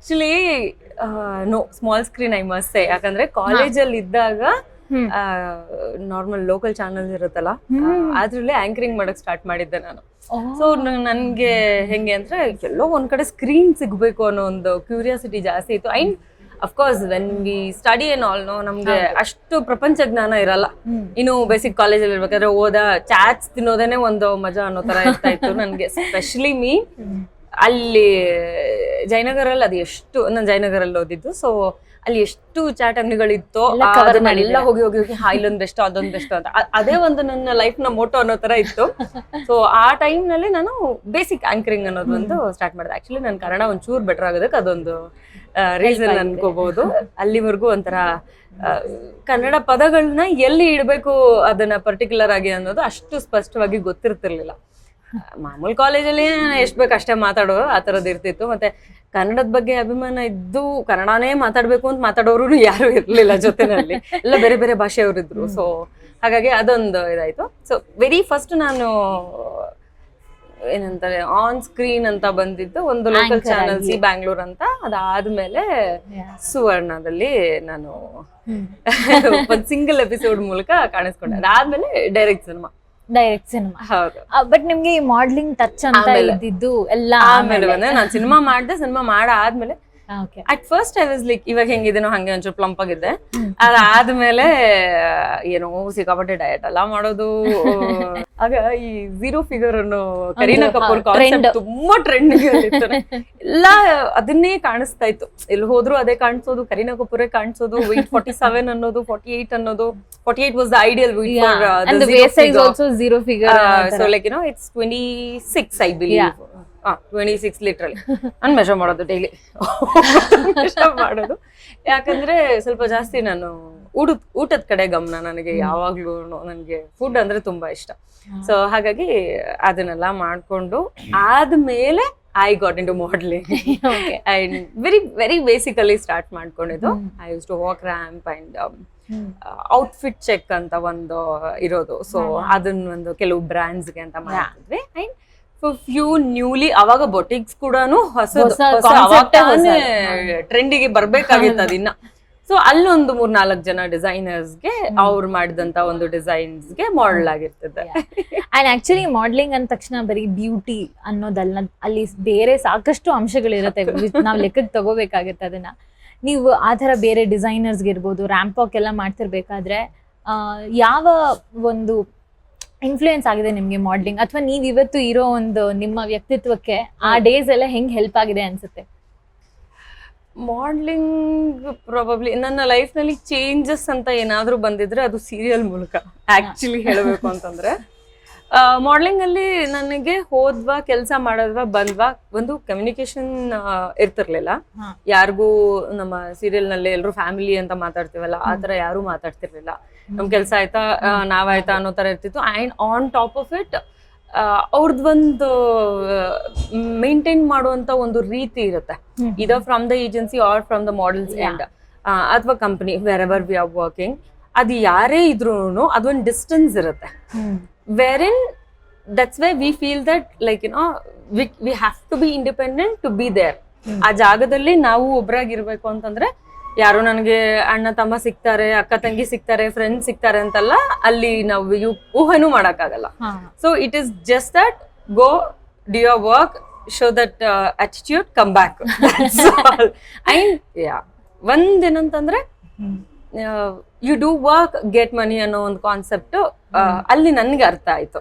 Actually no small screen I must ಯಾಕಂದ್ರೆ ಕಾಲೇಜಲ್ಲಿ ಇದ್ದಾಗ ಹ್ಮ್. ನಾರ್ಮಲ್ ಲೋಕಲ್ ಚಾನಲ್ ಇರುತ್ತಲ್ಲ. ಅದ್ರಲ್ಲೇ ಆಂಕರಿಂಗ್ ಮಾಡಕ್ ಸ್ಟಾರ್ಟ್ ಮಾಡಿದ್ದೆ ನಾನು. ಸೊ ನನ್ಗೆ ಹೆಂಗೆ ಅಂದ್ರೆ ಎಲ್ಲೋ ಒಂದ್ ಕಡೆ ಸ್ಕ್ರೀನ್ ಸಿಗ್ಬೇಕು ಅನ್ನೋ ಒಂದು ಕ್ಯೂರಿಯಾಸಿಟಿ ಜಾಸ್ತಿ ಇತ್ತು. And of course when we study and all no ನಮ್ಗೆ ಅಷ್ಟು ಪ್ರಪಂಚ ಜ್ಞಾನ ಇರಲ್ಲ. ಇನ್ನು ಬೇಸಿಕ್ ಕಾಲೇಜಲ್ಲಿ ಇರ್ಬೇಕಾದ್ರೆ ಓದ ಚಾಟ್ಸ್ ತಿನ್ನೋದೇನೆ ಒಂದು ಮಜಾ ಅನ್ನೋ ತರ ಇರ್ತಾ ಇತ್ತು ನನ್ಗೆ ಸ್ಪೆಷಲಿ ಮೀ ಅಲ್ಲಿ ಜಯನಗರಲ್ಲಿ ಅದು ಎಷ್ಟು ನಾನು ಜಯನಗರಲ್ಲಿ ಓದಿದ್ದು ಸೊ ಅಲ್ಲಿ ಎಷ್ಟು ಚಾಟ್ ಅಂಗಡಿಗಳಿತ್ತೋ ಎಲ್ಲ ಅದನ್ನೆಲ್ಲ ಹೋಗಿ ಹೋಗಿ ಹೋಗಿ ಹಾ ಇಲ್ಲೊಂದ್ ಬೆಸ್ಟ್ ಅದೊಂದ್ ಬೆಸ್ಟ್ ಅಂತ. ಅದೇ ಒಂದು ನನ್ನ ಲೈಫ್ನ ಮೋಟೋ ಅನ್ನೋ ತರ ಇತ್ತು. ಸೊ ಆ ಟೈಮ್ನಲ್ಲಿ ನಾನು ಬೇಸಿಕ್ ಆಂಕರಿಂಗ್ ಅನ್ನೋದು ಒಂದು ಸ್ಟಾರ್ಟ್ ಮಾಡಿದೆ. ಆಕ್ಚುಲಿ ನನ್ನ ಕನ್ನಡ ಒಂಚೂರು ಬೆಟರ್ ಆಗೋದಕ್ಕೆ ಅದೊಂದು ರೀಸನ್ ಅನ್ಕೋಬಹುದು ಅಲ್ಲಿವರೆಗೂ ಒಂಥರ ಕನ್ನಡ ಪದಗಳನ್ನ ಎಲ್ಲಿ ಇಡಬೇಕು ಅದನ್ನ ಪರ್ಟಿಕ್ಯುಲರ್ ಆಗಿ ಅನ್ನೋದು ಅಷ್ಟು ಸ್ಪಷ್ಟವಾಗಿ ಗೊತ್ತಿರ್ತಿರ್ಲಿಲ್ಲ. ಮಾಮೂಲಿ ಕಾಲೇಜಲ್ಲಿ ಎಷ್ಟು ಬೇಕು ಅಷ್ಟೇ ಮಾತಾಡೋ ಆ ಥರದ್ದು ಇರ್ತಿತ್ತು. ಮತ್ತೆ ಕನ್ನಡದ ಬಗ್ಗೆ ಅಭಿಮಾನ ಇದ್ದು ಕನ್ನಡನೇ ಮಾತಾಡಬೇಕು ಅಂತ ಮಾತಾಡೋರು ಯಾರು ಇರ್ಲಿಲ್ಲ ಜೊತೆನಲ್ಲಿ. ಎಲ್ಲ ಬೇರೆ ಬೇರೆ ಭಾಷೆಯವರಿದ್ರು. ಸೊ ಹಾಗಾಗಿ ಅದೊಂದು ಇದಾಯಿತು. ಸೊ ವೆರಿ ಫಸ್ಟ್ ನಾನು ಏನಂತಾರೆ ಆನ್ ಸ್ಕ್ರೀನ್ ಅಂತ ಬಂದಿದ್ದು ಒಂದು ಲೋಕಲ್ ಚಾನೆಲ್ ಸಿ ಬ್ಯಾಂಗ್ಳೂರ್ ಅಂತ. ಅದಾದ್ಮೇಲೆ ಸುವರ್ಣದಲ್ಲಿ ನಾನು ಒಂದು ಸಿಂಗಲ್ ಎಪಿಸೋಡ್ ಮೂಲಕ ಕಾಣಿಸ್ಕೊಂಡೆ. ಅದಾದ್ಮೇಲೆ ಡೈರೆಕ್ಟ್ ಸಿನಿಮಾ ಡೈರೆಕ್ಟ್ ಸಿನಿಮಾ ಹೌದು. ಬಟ್ ನಿಮ್ಗೆ ಈ ಮಾಡ್ಲಿಂಗ್ ಟಚ್ ಅಂತ. ಇದ್ದಿದ್ದು ಎಲ್ಲ ಆಮೇಲೆ ಬಂದ್ರೆ ನಾನು ಸಿನಿಮಾ ಮಾಡಿದೆ ಸಿನಿಮಾ ಮಾಡಾದ್ಮೇಲೆ at first I was like ಇವಾಗ ಹೆಂಗಿದ್ದೀನೋ ಹಂಗೆ ಒಂಚೂರು ಪ್ಲಂಪ್ ಆಗಿದ್ದೆ ಅದಾದ್ಮೇಲೆ ಏನೋ ಸಿಕ್ಕಾಪಟ್ಟೆ ಡಯಟ್ ಎಲ್ಲ ಮಾಡೋದು. ಆಗ ಈ ಝೀರೋ ಫಿಗರ್ ಅನ್ನೋ ಕರೀನಾ ಕಪೂರ್. ಕಾನ್ಸೆಪ್ಟ್ ತುಂಬಾ ಟ್ರೆಂಡ್ ಎಲ್ಲ ಅದನ್ನೇ ಕಾಣಿಸ್ತಾ ಇತ್ತು. ಎಲ್ಲಿ ಹೋದ್ರು ಅದೇ ಕಾಣಿಸೋದು ಕರೀನಾ ಕಪೂರೇ ಕಾಣಿಸೋದು ವೈಟ್ ಫಾರ್ಟಿ ಸೆವೆನ್ ಅನ್ನೋದು. ಫಾರ್ಟಿ ಏಟ್ ಅನ್ನೋದು forty eight was the ideal and for zero figure so like you know it's twenty six I believe twenty six litre ನಾನು ಮೆಷರ್ ಮಾಡೋದು ಡೈಲಿ ಮೆಷರ್ ಮಾಡೋದು. ಯಾಕಂದ್ರೆ ಸ್ವಲ್ಪ ಜಾಸ್ತಿ ನಾನು ಊಟದ ಊಟದ ಕಡೆ ಗಮನ ನನಗೆ ಯಾವಾಗ್ಲೂ ನನಗೆ ಫುಡ್ ಅಂದ್ರೆ ತುಂಬಾ ಇಷ್ಟ. ಸೊ ಹಾಗಾಗಿ ಅದನ್ನೆಲ್ಲ ಮಾಡ್ಕೊಂಡು ಆದ್ಮೇಲೆ I got into modelling. And very very basically start ಮಾಡ್ಕೊಂಡಿದ್ದು. I use to walk ramp and outfit check ಅಂತ ಒಂದು ಇರೋದು. ಸೊ ಅದನ್ನ ಒಂದು ಕೆಲವು ಬ್ರ್ಯಾಂಡ್ಸ್ಗೆ ಅಂತ ಮಾಡ್ತಿದ್ವಿ. ಅಂಡ್ ಫ್ಯೂ ನ್ಯೂಲಿ ಅವಾಗ ಬೊಟಿಕ್ಸ್ ಕೂಡ ಟ್ರೆಂಡಿಗೆ ಬರ್ಬೇಕಾಗಿತ್ತು ಅದಿನ್ನ ಸೊ ಅಲ್ಲೊಂದು ಮೂರ್ ನಾಲ್ಕು ಜನ ಡಿಸೈನರ್ಸ್ಗೆ ಅವ್ರು ಮಾಡಿದಂತ ಒಂದು ಡಿಸೈನ್ಸ್ಗೆ ಮಾಡೆಲ್ ಆಗಿರ್ತದೆ. ಅಂಡ್ ಆಕ್ಚುಲಿ ಮಾಡ್ಲಿಂಗ್ ಅಂದ ತಕ್ಷಣ ಬರೀ ಬ್ಯೂಟಿ ಅನ್ನೋದಲ್ಲ ಅಲ್ಲಿ ಬೇರೆ ಸಾಕಷ್ಟು ಅಂಶಗಳಿರುತ್ತೆ. ನಾವು ನಾವ್ ಲೆಕ್ಕಕ್ಕೆ ತಗೋಬೇಕಾಗುತ್ತೆ ಅದನ್ನ. ನೀವು ಆ ಥರ ಬೇರೆ ಡಿಸೈನರ್ಸ್ಗೆ ಇರ್ಬೋದು ರ್ಯಾಂಪ್ ವಾಕ್ ಎಲ್ಲ ಮಾಡ್ತಿರ್ಬೇಕಾದ್ರೆ ಯಾವ ಒಂದು ಇನ್ಫ್ಲೂಯೆನ್ಸ್ ಆಗಿದೆ ನಿಮ್ಗೆ ಮಾಡ್ಲಿಂಗ್ ಅಥವಾ ನೀವು ಇವತ್ತು ಇರೋ ಒಂದು ನಿಮ್ಮ ವ್ಯಕ್ತಿತ್ವಕ್ಕೆ ಆ ಡೇಸ್ ಎಲ್ಲ ಹೆಂಗ್ ಹೆಲ್ಪ್ ಆಗಿದೆ ಅನ್ಸುತ್ತೆ? ಮಾಡ್ಲಿಂಗ್ ಪ್ರಾಬಬ್ಲಿ ನನ್ನ ಲೈಫ್ನಲ್ಲಿ ಚೇಂಜಸ್ ಅಂತ ಏನಾದರೂ ಬಂದಿದ್ರೆ ಅದು ಸೀರಿಯಲ್ ಮೂಲಕ ಆಕ್ಚುಲಿ ಹೇಳಬೇಕು ಅಂತಂದ್ರೆ. ಮಾಡ್ಲಿಂಗ್ ಅಲ್ಲಿ ನನಗೆ ಹೋದ್ವಾ ಕೆಲಸ ಮಾಡೋದ್ವಾ ಬಂದ್ವಾ ಒಂದು ಕಮ್ಯುನಿಕೇಶನ್ ಇರ್ತಿರ್ಲಿಲ್ಲ. ಯಾರಿಗೂ ನಮ್ಮ ಸೀರಿಯಲ್ನಲ್ಲಿ ಎಲ್ರು ಫ್ಯಾಮಿಲಿ ಅಂತ ಮಾತಾಡ್ತೀವಲ್ಲ ಆ ತರ ಯಾರು ಮಾತಾಡ್ತಿರ್ಲಿಲ್ಲ. ನಮ್ ಕೆಲ್ಸ ಆಯ್ತಾ? ನಾವಾಯ್ತಾ ಅನ್ನೋ ತರ ಇರ್ತಿತ್ತು. And on top of it ಅವ್ರದ್ ಒಂದು ಮೇಂಟೈನ್ ಮಾಡುವಂತ ಒಂದು ರೀತಿ ಇರುತ್ತೆ. ಇದ ಇದರ್ from the agency or from the models end ಅಥವಾ company wherever we are working ಅದು ಯಾರೇ ಇದ್ರೂ ಅದೊಂದು ಡಿಸ್ಟೆನ್ಸ್ ಇರುತ್ತೆ. Where in that's way we feel that like you know we we have to be independent to be there ಆ ಜಾಗದಲ್ಲಿ ನಾವು ಒಬ್ರಾಗಿರ್ಬೇಕು ಅಂತಂದ್ರೆ ಯಾರು ನನಗೆ ಅಣ್ಣ ತಮ್ಮ ಸಿಗ್ತಾರೆ ಅಕ್ಕ ತಂಗಿ ಸಿಗ್ತಾರೆ ಫ್ರೆಂಡ್ಸ್ ಸಿಗ್ತಾರೆ ಅಂತಲ್ಲ ಅಲ್ಲಿ ನಾವು ಯು- ಊಹೆನೂ ಮಾಡಕ್ಕಾಗಲ್ಲ. So it is just that go the your work show that attitude come back and yeah ಒಂದೇನಂತಂದ್ರೆ you do work get money ಅನ್ನೋ ಒಂದು ಕಾನ್ಸೆಪ್ಟ್ ಅಲ್ಲಿ ನನ್ಗೆ ಅರ್ಥ ಆಯ್ತು.